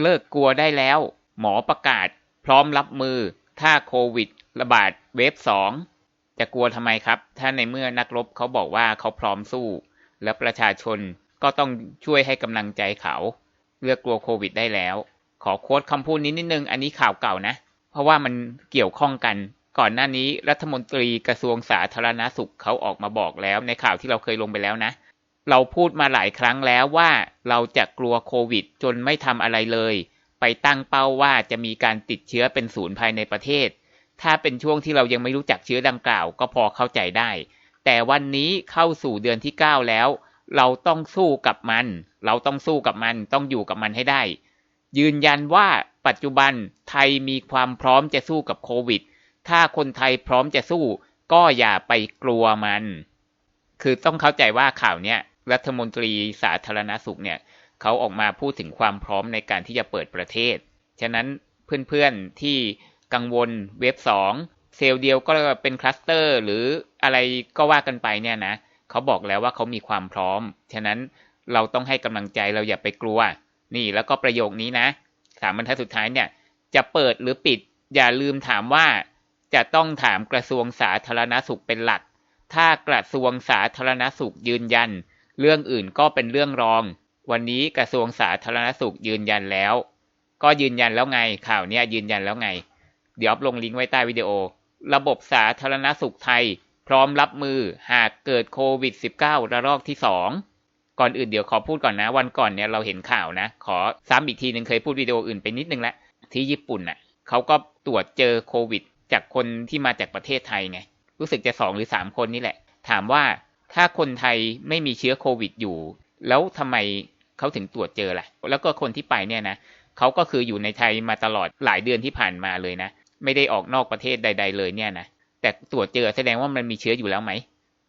เลิกกลัวได้แล้ว หมอประกาศ พร้อมรับมือ ถ้าโควิด ระบาดเวฟสองจะกลัวทำไมครับ ถ้าในเมื่อนักรบเขาบอกว่าเขาพร้อมสู้ และประชาชนก็ต้องช่วยให้กำลังใจเขา เลือกกลัวโควิดได้แล้ว ขอโค้ดคำพูดนี้นิดนึง อันนี้ข่าวเก่านะ เพราะว่ามันเกี่ยวข้องกัน ก่อนหน้านี้รัฐมนตรีกระทรวงสาธารณาสุขเขาออกมาบอกแล้ว ในข่าวที่เราเคยลงไปแล้วนะ เราพูดมาหลายครั้งแล้วว่าเราจะกลัวโควิดจนไม่ทำอะไรเลย ไปตั้งเป้าว่าจะมีการติดเชื้อเป็นศูนย์ภายในประเทศ ถ้าเป็นช่วงที่เรายังไม่รู้จักเชื้อดังกล่าวก็พอเข้าใจได้ แต่วันนี้เข้าสู่เดือนที่ 9 แล้ว เราต้องสู้กับมัน เราต้องสู้กับมัน ต้องอยู่กับมันให้ได้ ยืนยันว่าปัจจุบันไทยมีความพร้อมจะสู้กับโควิด ถ้าคนไทยพร้อมจะสู้ ก็อย่าไปกลัวมัน คือต้องเข้าใจว่าข่าวเนี้ย รัฐมนตรีสาธารณสุขเนี่ยเขาออกมาพูดถึงความพร้อมในการที่จะเปิดประเทศ ฉะนั้นเพื่อนๆที่กังวลเว็บสองเซลล์เดียวก็เป็นคลัสเตอร์หรืออะไรก็ว่ากันไปเนี่ยนะเขาบอกแล้วว่าเขามีความพร้อม ฉะนั้นเราต้องให้กำลังใจเราอย่าไปกลัว นี่แล้วก็ประโยคนี้นะถามบรรทัดสุดท้ายเนี่ยจะเปิดหรือปิด อย่าลืมถามว่าจะต้องถามกระทรวงสาธารณสุขเป็นหลัก ถ้ากระทรวงสาธารณสุขยืนยัน เรื่องอื่นก็เป็นเรื่องรอง วันนี้กระทรวงสาธารณสุขยืนยันแล้ว ก็ยืนยันแล้วไงข่าวเนี้ยยืนยันแล้วไง เดี๋ยวลงลิงก์ไว้ใต้วิดีโอ ระบบสาธารณสุขไทย พร้อมรับมือหากเกิดโควิด -19 ระลอกที่2ก่อนอื่นเดี๋ยวขอพูดก่อนนะ วันก่อนเนี่ยเราเห็นข่าวนะ ขอซ้ำอีกทีหนึ่งเคยพูดวิดีโออื่นไปนิดนึงแล้วที่ญี่ปุ่นน่ะเขาก็ตรวจเจอโควิด จากคนที่มาจากประเทศไทยไง รู้สึกจะสองหรือสามคนนี่แหละ ถามว่า ถ้าคนไทยไม่มีเชื้อโควิดอยู่ แล้วทำไมเขาถึงตรวจเจอล่ะ แล้วก็คนที่ไปเนี่ยนะเขาก็คืออยู่ในไทยมาตลอดหลายเดือนที่ผ่านมาเลยนะ ไม่ได้ออกนอกประเทศใด ๆ เลยเนี่ยนะ แต่ตรวจเจอแสดงว่ามันมีเชื้ออยู่แล้วไหม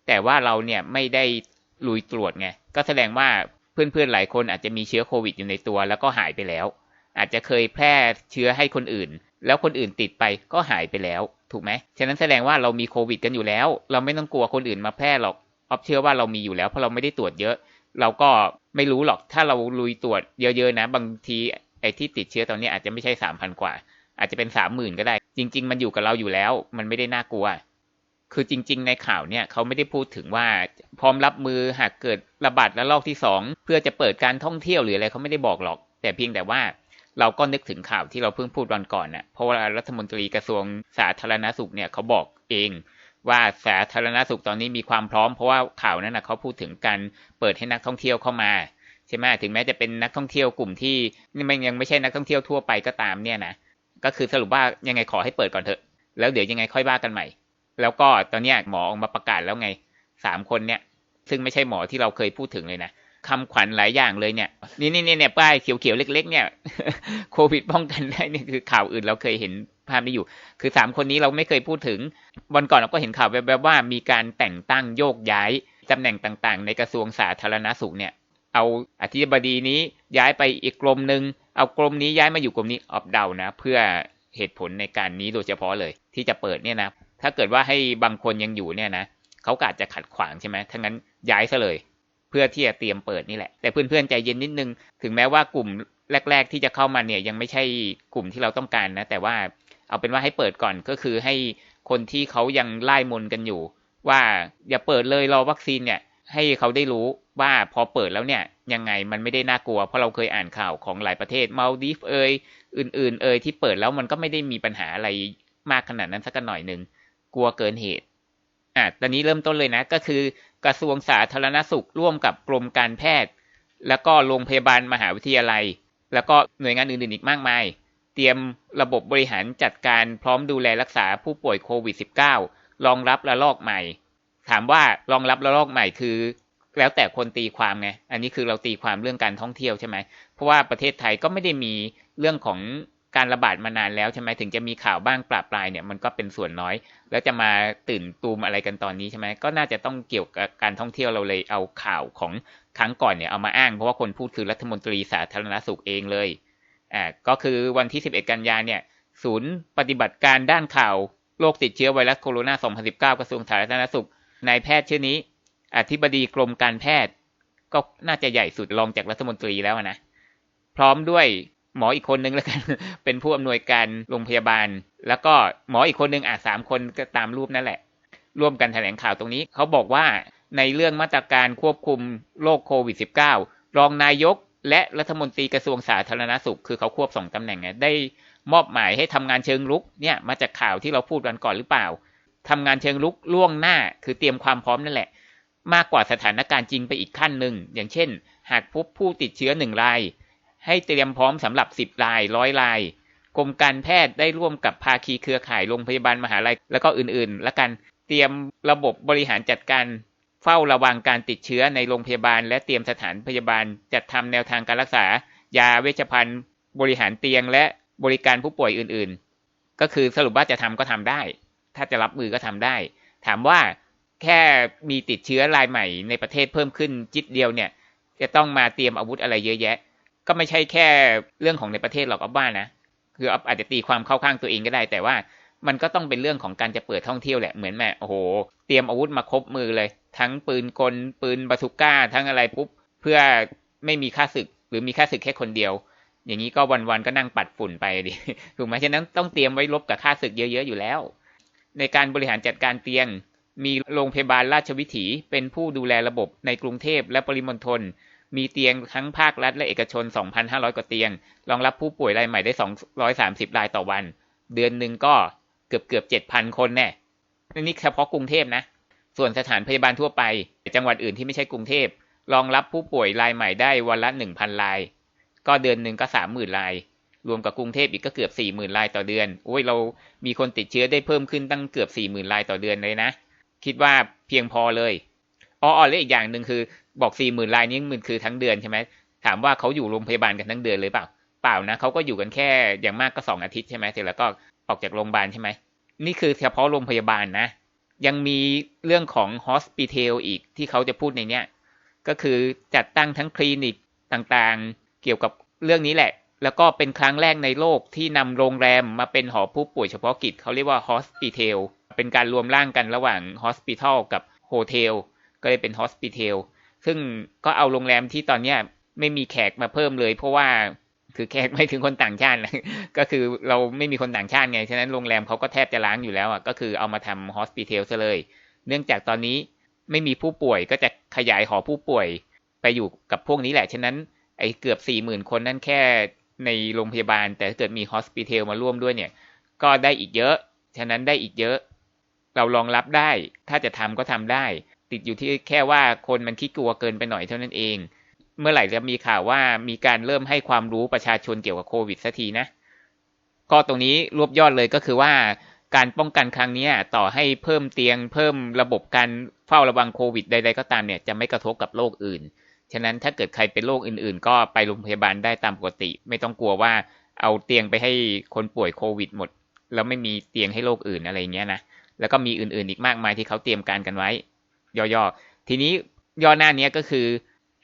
แต่ว่าเราเนี่ยไม่ได้ลุยตรวจไง ก็แสดงว่าเพื่อนๆหลายคนอาจจะมีเชื้อโควิดอยู่ในตัว แล้วก็หายไปแล้ว อาจจะเคยแพร่เชื้อให้คนอื่น แล้วคนอื่นติดไปก็หายไปแล้ว ถูกไหม ฉะนั้นแสดงว่าเรามีโควิดกันอยู่แล้ว เราไม่ต้องกลัวคนอื่นมาแพร่หรอก ออฟเชื่อว่าเรามีอยู่แล้วเพราะเราไม่ได้ตรวจเยอะ เราก็ไม่รู้หรอกถ้าเราลุยตรวจเยอะๆนะ บางทีไอ้ที่ติดเชื้อตอนนี้อาจจะไม่ใช่สามพันกว่า อาจจะเป็นสามหมื่นก็ได้ จริง ๆ มันอยู่กับเราอยู่แล้ว มันไม่ได้น่ากลัว คือจริง ๆ ในข่าวเนี่ยเขาไม่ได้พูดถึงว่าพร้อมรับมือหากเกิดระบาดระลอกที่สองเพื่อจะเปิดการท่องเที่ยวหรืออะไรเขาไม่ได้บอกหรอก แต่เพียงแต่ว่าเราก็นึกถึงข่าวที่เราเพิ่งพูดวันก่อนนะ่ะเพราะว่ารัฐมนตรีกระทรวงสาธารณสุขเนี่ยเขาบอกเอง ว่าสาธารณสุขตอนนี้มีความพร้อมเพราะว่าข่าวนั้นนะเขาพูดถึงการเปิดให้นักท่องเที่ยวเข้ามาใช่ไหมถึงแม้จะเป็นนักท่องเที่ยวกลุ่มที่มันยังไม่ใช่นักท่องเที่ยวทั่วไปก็ตามเนี่ยนะก็คือสรุปว่ายังไงขอให้เปิดก่อนเถอะ แล้วเดี๋ยวยังไงค่อยว่ากันใหม่ แล้วก็ตอนนี้หมอออกมาประกาศแล้วไงสามคนเนี่ย ซึ่งไม่ใช่หมอที่เราเคยพูดถึงเลยนะคำขวัญหลายอย่างเลยเนี่ย นี่นี่เนี่ยป้ายเขียวๆเล็ก ๆ เนี่ยโควิดป้องกันได้นี่คือข่าวอื่นเราเคยเห็น ภาพนี้อยู่ คือสามคนนี้เราไม่เคยพูดถึง วันก่อนเราก็เห็นข่าวแบบๆว่ามีการแต่งตั้งโยกย้ายตำแหน่งต่างๆ ในกระทรวงสาธารณสุขเนี่ย เอาอธิบดีนี้ย้ายไปอีกกรมหนึ่งเอากรมนี้ย้ายมาอยู่กรมนี้ออฟเดานะ เพื่อเหตุผลในการนี้โดยเฉพาะเลย ที่จะเปิดเนี่ยนะถ้าเกิดว่าให้บางคนยังอยู่เนี่ยนะเขาอาจจะขัดขวางใช่ไหมทั้งนั้นย้ายซะเลย เพื่อที่จะเตรียมเปิดนี่แหละ แต่เพื่อนๆใจเย็นนิดนึง ถึงแม้ว่ากลุ่มแรก ๆ ที่จะเข้ามาเนี่ยยังไม่ใช่กลุ่มที่เราต้องการนะ แต่ว่า เอาเป็นว่าให้เปิดก่อนก็คือให้คนที่เขายังไล่มนกันอยู่ ว่าอย่าเปิดเลยรอวัคซีนเนี่ย ให้เขาได้รู้ว่าพอเปิดแล้วเนี่ยยังไงมันไม่ได้น่ากลัว เพราะเราเคยอ่านข่าวของหลายประเทศมาลดีฟเอยอื่น ๆ เอยที่เปิดแล้วมันก็ไม่ได้มีปัญหาอะไรมากขนาดนั้นสักหน่อยหนึ่งกลัวเกินเหตุอะตอนนี้เริ่มต้นเลยนะ ก็คือกระทรวงสาธารณสุขร่วมกับกรมการแพทย์ แล้วก็โรงพยาบาลมหาวิทยาลัย แล้วก็หน่วยงานอื่นๆอีกมากมาย เตรียมระบบบริหารจัดการพร้อมดูแลรักษาผู้ป่วยโควิด -19 รองรับระลอกใหม่ ถามว่ารองรับระลอกใหม่คือ แล้วแต่คนตีความไง อันนี้คือเราตีความเรื่องการท่องเที่ยวใช่ไหม เพราะว่าประเทศไทยก็ไม่ได้มีเรื่องของการระบาดมานานแล้วใช่ไหมถึงจะมีข่าวบ้างปราบปลายเนี่ยมันก็เป็นส่วนน้อย แล้วจะมาตื่นตูมอะไรกันตอนนี้ใช่ไหมก็น่าจะต้องเกี่ยวกับการท่องเที่ยวเราเลยเอาข่าวของครั้งก่อนเนี่ยเอามาอ้างเพราะว่าคนพูดคือรัฐมนตรีสาธารณสุขเองเลย อ่าก็คือวันที่ 11 กันยาเนี่ยศูนย์ปฏิบัติการด้านข่าวโรคติดเชื้อไวรัสโคโรนา 2019 กระทรวงสาธารณสุขนายแพทย์ชื่อนี้ อธิบดีกรมการแพทย์ ก็น่าจะใหญ่สุดรองจากรัฐมนตรีแล้วนะ พร้อมด้วยหมออีกคนนึงแล้วกัน เป็นผู้อำนวยการโรงพยาบาล แล้วก็หมออีกคนนึงอะสามคนก็ตามรูปนั่นแหละ ร่วมกันแถลงข่าวตรงนี้ เขาบอกว่าในเรื่องมาตรการควบคุมโรคโควิด -19 รองนายก และรัฐมนตรีกระทรวงสาธารณสุข คือเขาควบสองตำแหน่งไงได้มอบหมายให้ทำงานเชิงลุกเนี่ยมาจากข่าวที่เราพูดกันก่อนหรือเปล่าทำงานเชิงลุกล่วงหน้าคือเตรียมความพร้อมนั่นแหละ มากกว่าสถานการณ์จริงไปอีกขั้นหนึ่งอย่างเช่น หากพบผู้ติดเชื้อหนึ่งราย ให้เตรียมพร้อมสำหรับสิบรายร้อยรายกรมการแพทย์ได้ร่วมกับภาคีเครือข่ายโรงพยาบาลมหาลัย แล้วก็อื่นๆ และกันเตรียมระบบบริหารจัดการ เฝ้าระวังการติดเชื้อในโรงพยาบาล และเตรียมสถานพยาบาล จัดทำแนวทางการรักษา ยาเวชภัณฑ์ บริหารเตียง และบริการผู้ป่วยอื่นๆ ก็คือสรุปว่าจะทำก็ทำได้ ถ้าจะรับมือก็ทำได้ ถามว่าแค่มีติดเชื้อรายใหม่ในประเทศเพิ่มขึ้นจิตเดียวเนี่ย จะต้องมาเตรียมอาวุธอะไรเยอะแยะ ก็ไม่ใช่แค่เรื่องของในประเทศหรอกอับบ้านนะคืออาจจะตีความเข้าข้างตัวเองก็ได้ แต่ว่า มันก็ต้องเป็นเรื่องของการจะเปิดท่องเที่ยวแหละเหมือนแม่โอ้โห เตรียมอาวุธมาครบมือเลย ทั้งปืนกลปืนบาซูก้า ทั้งอะไรปุ๊บเพื่อไม่มีค่าศึกหรือมีค่าศึกแค่คนเดียว อย่างนี้ก็วันๆก็นั่งปัดฝุ่นไปดิถูกไหมฉะนั้นต้องเตรียมไว้ลบกับค่าศึกเยอะๆอยู่แล้ว ในการบริหารจัดการเตียง มีโรงพยาบาลราชวิถี เป็นผู้ดูแลระบบในกรุงเทพและปริมณฑลมีเตียงทั้งภาครัฐและเอกชน 2,500 กว่าเตียง รองรับผู้ป่วยรายใหม่ได้ 230 รายต่อวัน เดือนหนึ่งก็ เกือบเกือบ7,000คนแน่นี่เฉพาะกรุงเทพนะ ส่วนสถานพยาบาลทั่วไป จังหวัดอื่นที่ไม่ใช่กรุงเทพรองรับผู้ป่วยรายใหม่ได้วันละ1,000ราย ก็เดือนหนึ่งก็30,000ราย รวมกับกรุงเทพอีกก็เกือบ40,000รายต่อเดือน โอ้ยเรามีคนติดเชื้อได้เพิ่มขึ้นตั้งเกือบ40,000รายต่อเดือนเลยนะ คิดว่าเพียงพอเลยอ๋อและอีกอย่างหนึ่งคือบอก40,000รายนี้มันคือทั้งเดือนใช่ไหมถามว่าเขาอยู่โรงพยาบาลกันทั้งเดือนเลยเปล่า เปล่านะเขาก็อยู่กันแค่อย่างมากก็2อาทิตย์ใช่ไหมเสร็จแล้วก็ ออกจากโรงพยาบาลใช่ไหม นี่คือเฉพาะโรงพยาบาลนะ ยังมีเรื่องของ hospital อีกที่เขาจะพูดในเนี้ย ก็คือจัดตั้งทั้งคลินิกต่างๆ เกี่ยวกับเรื่องนี้แหละ แล้วก็เป็นครั้งแรกในโลกที่นำโรงแรมมาเป็นหอผู้ป่วยเฉพาะกิจ เขาเรียกว่า hospital เป็นการรวมร่างกันระหว่าง hospital กับ hotel ก็เลยเป็น hospital ซึ่งก็เอาโรงแรมที่ตอนเนี้ยไม่มีแขกมาเพิ่มเลย เพราะว่า คือแขกไม่ถึงคนต่างชาติก็คือเราไม่มีคนต่างชาติไง ฉะนั้นโรงแรมเขาก็แทบจะล้างอยู่แล้วอะก็คือเอามาทำฮอสพิทลซะเลย เนื่องจากตอนนี้ไม่มีผู้ป่วยก็จะขยายหอผู้ป่วยไปอยู่กับพวกนี้แหละ ฉะนั้นไอ้เกือบสี่หมื่นคนนั่นแค่ในโรงพยาบาล แต่ถ้าเกิดมีฮอสพิทลมาร่วมด้วยเนี่ย ก็ได้อีกเยอะ ฉะนั้นได้อีกเยอะ เรารองรับได้ ถ้าจะทำก็ทำได้ ติดอยู่ที่แค่ว่าคนมันขี้กลัวเกินไปหน่อยเท่านั้นเอง เมื่อไหร่จะมีข่าวว่ามีการเริ่มให้ความรู้ประชาชนเกี่ยวกับโควิดสักทีนะ ก็ตรงนี้รวบยอดเลยก็คือว่าการป้องกันครั้งนี้ต่อให้เพิ่มเตียง เพิ่มระบบการเฝ้าระวังโควิดใดๆก็ตามเนี่ยจะไม่กระทบกับโรคอื่น ฉะนั้นถ้าเกิดใครเป็นโรคอื่นๆ ก็ไปโรงพยาบาลได้ตามปกติ ไม่ต้องกลัวว่าเอาเตียงไปให้คนป่วยโควิดหมด แล้วไม่มีเตียงให้โรคอื่นอะไรเงี้ยนะแล้วก็มีอื่นๆอีกมากมายที่เขาเตรียมการกันไว้ ย่อๆทีนี้ย่อหน้านี้ก็คือ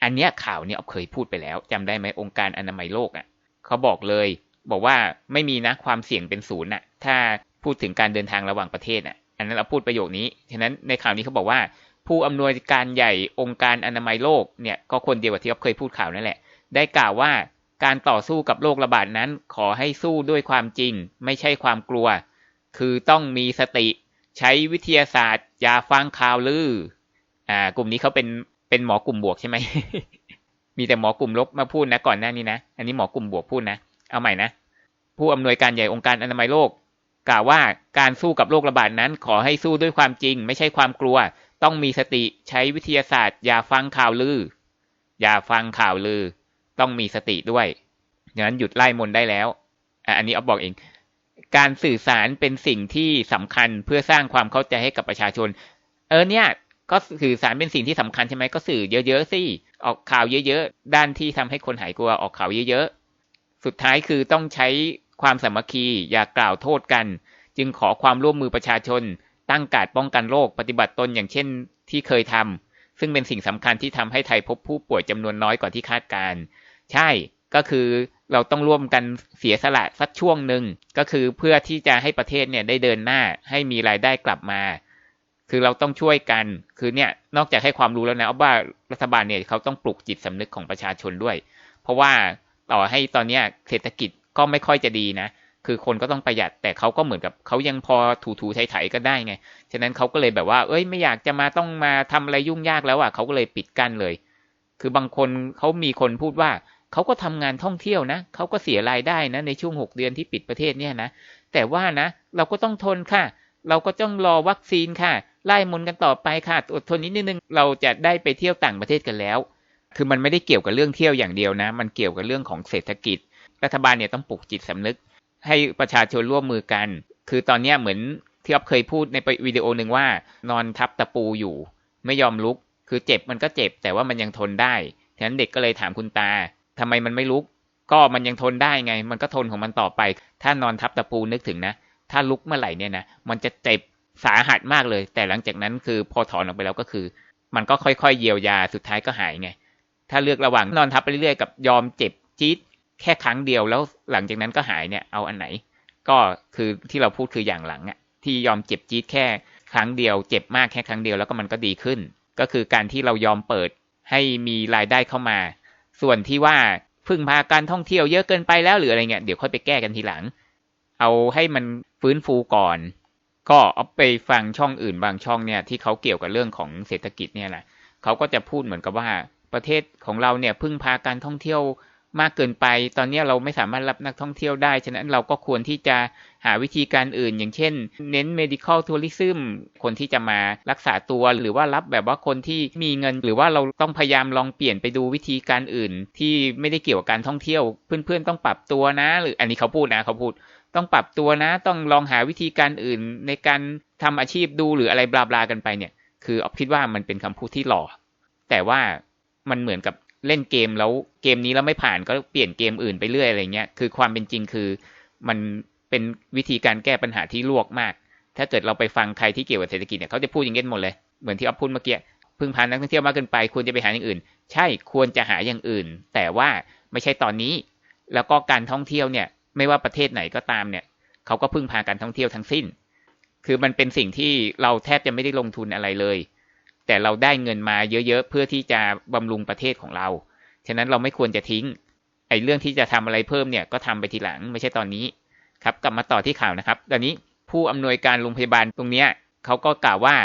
อันเนี้ยข่าวเนี่ยเคยพูดไปแล้วจำได้ไหมองค์การอนามัยโลกอะเขาบอกเลย บอกว่าไม่มีนะความเสี่ยงเป็นศูนย์อะ ถ้าพูดถึงการเดินทางระหว่างประเทศอะ อันนั้นเราพูดประโยคนี้ฉะนั้นในข่าวนี้เขาบอกว่า ผู้อำนวยการใหญ่องค์การอนามัยโลกเนี่ยก็คนเดียวกับที่เขาเคยพูดข่าวนั่นแหละ ได้กล่าวว่าการต่อสู้กับโรคระบาดนั้น ขอให้สู้ด้วยความจริง ไม่ใช่ความกลัว คือต้องมีสติ ใช้วิทยาศาสตร์อย่าฟังข่าวลืออ่ากลุ่มนี้เขาเป็น เป็นหมอกลุ่มบวกใช่ไหม มีแต่หมอกลุ่มลบมาพูดนะก่อนหน้านี้นะ อันนี้หมอกลุ่มบวกพูดนะ เอาใหม่นะ ผู้อำนวยการใหญ่องค์การอนามัยโลก กล่าวว่าการสู้กับโรคระบาดนั้น ขอให้สู้ด้วยความจริง ไม่ใช่ความกลัว ต้องมีสติใช้วิทยาศาสตร์ อย่าฟังข่าวลือ อย่าฟังข่าวลือ ต้องมีสติด้วยดังนั้นหยุดไล่มนได้แล้วอันนี้เอาบอกเองการสื่อสารเป็นสิ่งที่สำคัญเพื่อสร้างความเข้าใจให้กับประชาชน เออเนี่ย ก็สื่อสารเป็นสิ่งที่สำคัญใช่ไหมก็สื่อเยอะๆสิออกข่าวเยอะๆ ด้านที่ทำให้คนหายกลัวออกข่าวเยอะๆ สุดท้ายคือต้องใช้ความสามัคคีอย่ากล่าวโทษกัน จึงขอความร่วมมือประชาชน ตั้งการป้องกันโรคปฏิบัติตนอย่างเช่นที่เคยทำซึ่งเป็นสิ่งสำคัญที่ทำให้ไทยพบผู้ป่วยจำนวนน้อยกว่าที่คาดการใช่ก็คือเราต้องร่วมกันเสียสละสักช่วงหนึ่งก็คือเพื่อที่จะให้ประเทศเนี่ยได้เดินหน้าให้มีรายได้กลับมา คือเราต้องช่วยกัน คือเนี่ยนอกจากให้ความรู้แล้วนะว่ารัฐบาลเนี่ยเขาต้องปลุกจิตสำนึกของประชาชนด้วย เพราะว่าต่อให้ตอนเนี้ยเศรษฐกิจก็ไม่ค่อยจะดีนะ คือคนก็ต้องประหยัด แต่เขาก็เหมือนกับเขายังพอถูถูไถๆก็ได้ไง ฉะนั้นเขาก็เลยแบบว่า เอ้ยไม่อยากจะมาต้องมาทำอะไรยุ่งยากแล้วอะเขาก็เลยปิดกั้นเลย คือบางคนเขามีคนพูดว่าเขาก็ทำงานท่องเที่ยวนะเขาก็เสียรายได้นะในช่วงหกเดือนที่ปิดประเทศเนี่ยนะ แต่ว่านะ เราก็ต้องทนค่ะ เราก็ต้องรอวัคซีนค่ะ ไล่มนกันต่อไปค่ะอดทนนิดนึงเราจะได้ไปเที่ยวต่างประเทศกันแล้ว คือมันไม่ได้เกี่ยวกับเรื่องเที่ยวอย่างเดียวนะ มันเกี่ยวกับเรื่องของเศรษฐกิจ รัฐบาลเนี่ยต้องปลุกจิตสำนึก ให้ประชาชนร่วมมือกัน คือตอนนี้เหมือนที่อ๊อฟเคยพูดในวิดีโอหนึ่งว่า นอนทับตะปูอยู่ ไม่ยอมลุก คือเจ็บมันก็เจ็บ แต่ว่ามันยังทนได้ฉะนั้นเด็กก็เลยถามคุณตาทำไมมันไม่ลุก ก็มันยังทนได้ไง มันก็ทนของมันต่อไป ถ้านอนทับตะปูนึกถึงนะ ถ้าลุกเมื่อไหร่เนี่ยนะ มันจะเจ็บ สาหัสมากเลย แต่หลังจากนั้นคือพอถอนออกไปแล้วก็คือ มันก็ค่อยๆ เยียวยาสุดท้ายก็หายไง ถ้าเลือกระหว่างนอนทับไปเรื่อยๆกับยอมเจ็บจี๊ดแค่ครั้งเดียวแล้วหลังจากนั้นก็หายเนี่ยเอาอันไหน ก็คือที่เราพูดคืออย่างหลังอะที่ยอมเจ็บจี๊ดแค่ครั้งเดียว เจ็บมากแค่ครั้งเดียวแล้วก็มันก็ดีขึ้น ก็คือการที่เรายอมเปิดให้มีรายได้เข้ามา ส่วนที่ว่าพึ่งพาการท่องเที่ยวเยอะเกินไปแล้วหรืออะไรเงี้ยเดี๋ยวค่อยไปแก้กันทีหลัง เอาให้มันฟื้นฟูก่อน ก็เอาไปฟังช่องอื่นบางช่องเนี่ยที่เขาเกี่ยวกับเรื่องของเศรษฐกิจเนี่ยแหละเขาก็จะพูดเหมือนกับว่าประเทศของเราเนี่ยพึ่งพาการท่องเที่ยวมากเกินไป ตอนนี้เราไม่สามารถรับนักท่องเที่ยวได้ ฉะนั้นเราก็ควรที่จะหาวิธีการอื่น อย่างเช่น เน้น medical tourism คนที่จะมารักษาตัว หรือว่ารับแบบว่าคนที่มีเงิน หรือว่าเราต้องพยายามลองเปลี่ยนไปดูวิธีการอื่น ที่ไม่ได้เกี่ยวกับการท่องเที่ยว เพื่อนๆต้องปรับตัวนะ หรืออันนี้เขาพูดนะเขาพูด ต้องปรับตัวนะ ต้องลองหาวิธีการอื่นในการทำอาชีพดูหรืออะไรบลาๆกันไปเนี่ย คือออฟคิดว่ามันเป็นคำพูดที่หล่อ แต่ว่ามันเหมือนกับเล่นเกมแล้วเกมนี้แล้วไม่ผ่านก็เปลี่ยนเกมอื่นไปเรื่อยอะไรเงี้ย คือความเป็นจริงคือมันเป็นวิธีการแก้ปัญหาที่ลวกมาก ถ้าเกิดเราไปฟังใครที่เกี่ยวกับเศรษฐกิจเนี่ยเขาจะพูดอย่างเงี้ยหมดเลย เหมือนที่อ๊อฟพูดเมื่อกี้พึ่งพานักท่องเที่ยวมากเกินไปควรจะไปหาอย่างอื่น ใช่ควรจะหาอย่างอื่น แต่ว่าไม่ใช่ตอนนี้ แล้วก็การท่องเที่ยวเนี่ย ไม่ว่าประเทศไหนก็ตามเนี่ยเขาก็พึ่งพาการท่องเที่ยวทั้งสิ้น คือมันเป็นสิ่งที่เราแทบจะไม่ได้ลงทุนอะไรเลย แต่เราได้เงินมาเยอะๆเพื่อที่จะบำรุงประเทศของเรา ฉะนั้นเราไม่ควรจะทิ้ง ไอ้เรื่องที่จะทำอะไรเพิ่มเนี่ยก็ทำไปทีหลังไม่ใช่ตอนนี้ ครับกลับมาต่อที่ข่าวนะครับ ตอนนี้ผู้อำนวยการโรงพยาบาลตรงเนี้ยเขาก็กล่าวว่า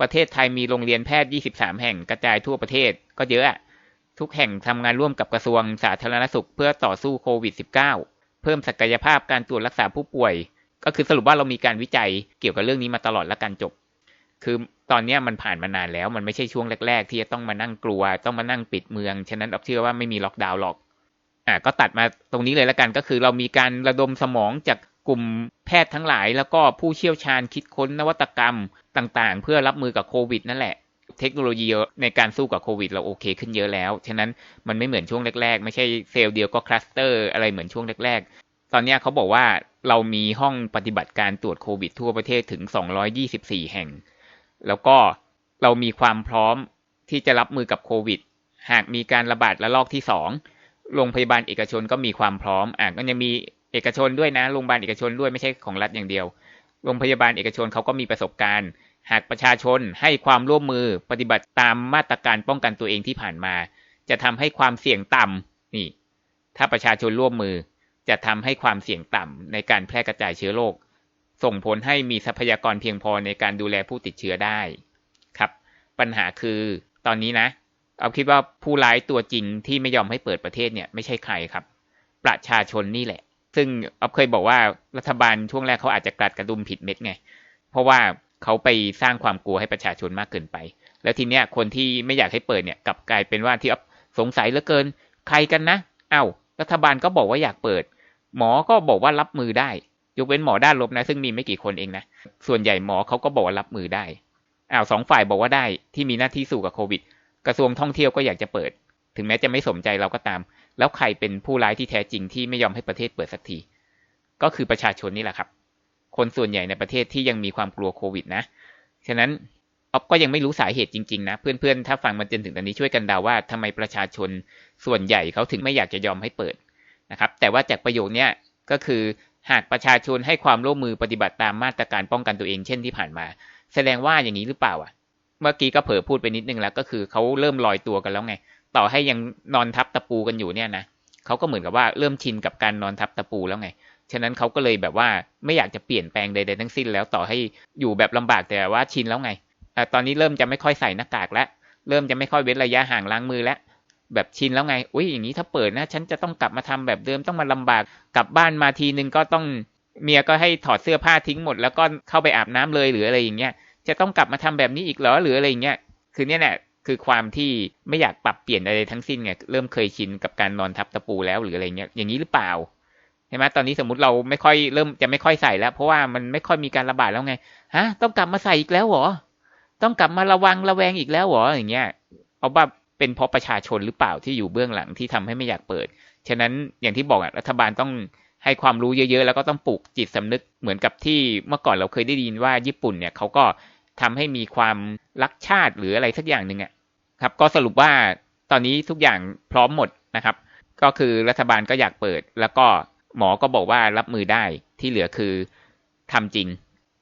ประเทศไทยมีโรงเรียนแพทย์ 23 แห่งกระจายทั่วประเทศก็เยอะ ทุกแห่งทำงานร่วมกับกระทรวงสาธารณสุขเพื่อต่อสู้โควิด -19 พิ่มศักยภาพการตรวจรักษาผู้ป่วย ก็คือสรุปว่าเรามีการวิจัยเกี่ยวกับเรื่องนี้มาตลอดและการจบ คือตอนนี้มันผ่านมานานแล้ว มันไม่ใช่ช่วงแรก ๆ ที่จะต้องมานั่งกลัว ต้องมานั่งปิดเมือง ฉะนั้นเราเชื่อว่าไม่มีล็อกดาวน์หรอก อ่าก็ตัดมาตรงนี้เลยล้วกัน ก็คือเรามีการระดมสมองจากกลุ่มแพทย์ทั้งหลาย แล้วก็ผู้เชี่ยวชาญคิดค้นนวัตกรรมต่างๆ เพื่อรับมือกับโควิดนั่นแหละ เทคโนโลยีในการสู้กับโควิดเราโอเคขึ้นเยอะแล้ว ฉะนั้นมันไม่เหมือนช่วงแรกๆ ไม่ใช่เซลล์เดียวก็คลัสเตอร์อะไรเหมือนช่วงแรกๆ ตอนนี้เขาบอกว่าเรามีห้องปฏิบัติการตรวจโควิดทั่วประเทศถึง 224 แห่ง แล้วก็เรามีความพร้อมที่จะรับมือกับโควิด หากมีการระบาดระลอกที่สองโรงพยาบาลเอกชนก็มีความพร้อมอะก็ยังมีเอกชนด้วยนะ โรงพยาบาลเอกชนด้วยไม่ใช่ของรัฐอย่างเดียว โรงพยาบาลเอกชนเขาก็มีประสบการณ์ หากประชาชนให้ความร่วมมือปฏิบัติตามมาตรการป้องกันตัวเองที่ผ่านมา จะทำให้ความเสี่ยงต่ำนี่ ถ้าประชาชนร่วมมือจะทำให้ความเสี่ยงต่ำในการแพร่กระจายเชื้อโรคส่งผลให้มีทรัพยากรเพียงพอในการดูแลผู้ติดเชื้อได้ ครับ ปัญหาคือตอนนี้นะเอาคิดว่าผู้ร้ายตัวจริงที่ไม่ยอมให้เปิดประเทศเนี่ยไม่ใช่ใครครับ ประชาชนนี่แหละ ซึ่งเอาเคยบอกว่ารัฐบาลช่วงแรกเขาอาจจะกลัดกระดุมผิดเม็ดไง เพราะว่า เขาไปสร้างความกลัวให้ประชาชนมากเกินไป แล้วทีเนี้ยคนที่ไม่อยากให้เปิดเนี่ยกลับกลายเป็นว่าที่สงสัยเหลือเกิน ใครกันนะเอา้ารัฐบาลก็บอกว่าอยากเปิด หมอก็บอกว่ารับมือได้ ยกเว้นหมอด้านลบนะ ซึ่งมีไม่กี่คนเองนะส่วนใหญ่หมอเขาก็บอกว่ารับมือได้อ้าวสองฝ่ายบอกว่าได้ที่มีหน้าที่สู้กับโควิด กระทรวงท่องเที่ยวก็อยากจะเปิด ถึงแม้จะไม่สมใจเราก็ตาม แล้วใครเป็นผู้ร้ายที่แท้จริงที่ไม่ยอมให้ประเทศเปิดสักที ก็คือประชาชนนี่แหละครับ คนส่วนใหญ่ในประเทศที่ยังมีความกลัวโควิดนะ ฉะนั้นอ๊อฟก็ยังไม่รู้สาเหตุจริงๆนะ เพื่อนๆ ถ้าฟังมาจนถึงตอนนี้ช่วยกันเดาว่าทำไมประชาชนส่วนใหญ่เขาถึงไม่อยากจะยอมให้เปิดนะครับ แต่ว่าจากประโยคนี้ก็คือหากประชาชนให้ความร่วมมือปฏิบัติตามมาตรการป้องกันตัวเองเช่นที่ผ่านมา แสดงว่าอย่างนี้หรือเปล่าอะ เมื่อกี้ก็เผลอพูดไปนิดนึงแล้วก็คือเขาเริ่มลอยตัวกันแล้วไง ต่อให้ยังนอนทับตะปูกันอยู่เนี่ยนะเขาก็เหมือนกับว่าเริ่มชินกับการนอนทับตะปูแล้วไง ฉะนั้นเขาก็เลยแบบว่าไม่อยากจะเปลี่ยนแปลงใดๆทั้งสิ้นแล้วต่อให้อยู่แบบลำบากแต่ว่าชินแล้วไงอตอนนี้เริ่มจะไม่ค่อยใส่หน้ากากแล้วเริ่มจะไม่ค่อยเว้นระยะห่างล้างมือแล้วแบบชินแล้วไงอุ้ยอย่างนี้ถ้าเปิดนะ ฉันจะต้องกลับมาทำแบบเดิมต้องมาลำบากกลับบ้านมาทีนึงก็ต้องเมียก็ให้ถอดเสื้อผ้าทิ้งหมด แล้วก็เข้าไปอาบน้ำเลยหรืออะไรอย่างเงี้ยจะต้องกลับมาทำแบบนี้อีกเหรอหรืออะไรอย่างเงี้ยคือเนี่ยแหละคือความที่ไม่อยากปรับเปลี่ยนอะไรทั้งสิ้นไงเริ่มเคยชินกับการนอนทับตะปูแล้วหรืออะไรเงี้ยอย่างนี้หรือเปล่า ใช่ไหมตอนนี้สมมติเราไม่ค่อยเริ่มจะไม่ค่อยใส่แล้ว เพราะว่ามันไม่ค่อยมีการระบาดแล้วไงฮะต้องกลับมาใส่อีกแล้วเหรอต้องกลับมาระวังระแวงอีกแล้วเหรออย่างเงี้ยเอาว่าเป็นเพราะประชาชนหรือเปล่าที่อยู่เบื้องหลังที่ทำให้ไม่อยากเปิด ฉะนั้นอย่างที่บอกอะรัฐบาลต้องให้ความรู้เยอะๆ แล้วก็ต้องปลูกจิตสำนึกเหมือนกับที่เมื่อก่อนเราเคยได้ยินว่าญี่ปุ่นเนี่ยเขาก็ทำให้มีความรักชาติหรืออะไรสักอย่างหนึ่งอะครับ ก็สรุปว่าตอนนี้ทุกอย่างพร้อมหมดนะครับ ก็คือรัฐบาลก็อยากเปิดแล้วก็ หมอก็บอกว่ารับมือได้ที่เหลือคือทำจริง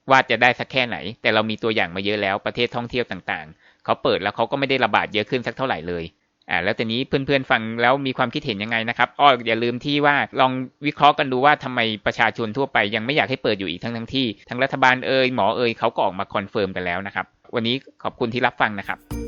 ว่าจะได้สักแค่ไหน แต่เรามีตัวอย่างมาเยอะแล้วประเทศท่องเที่ยวต่างๆ เขาเปิดแล้วเขาก็ไม่ได้ระบาดเยอะขึ้นสักเท่าไหร่เลยอ่าแล้วตอนนี้เพื่อนๆฟังแล้วมีความคิดเห็นยังไงนะครับอ้ออย่าลืมที่ว่าลองวิเคราะห์กันดูว่าทำไมประชาชนทั่วไปยังไม่อยากให้เปิดอยู่อีกทั้งทั้งที่ทั้งรัฐบาลเอ่ยหมอเอ่ยเขาก็ออกมาคอนเฟิร์มกันแล้วนะครับ วันนี้ขอบคุณที่รับฟังนะครับ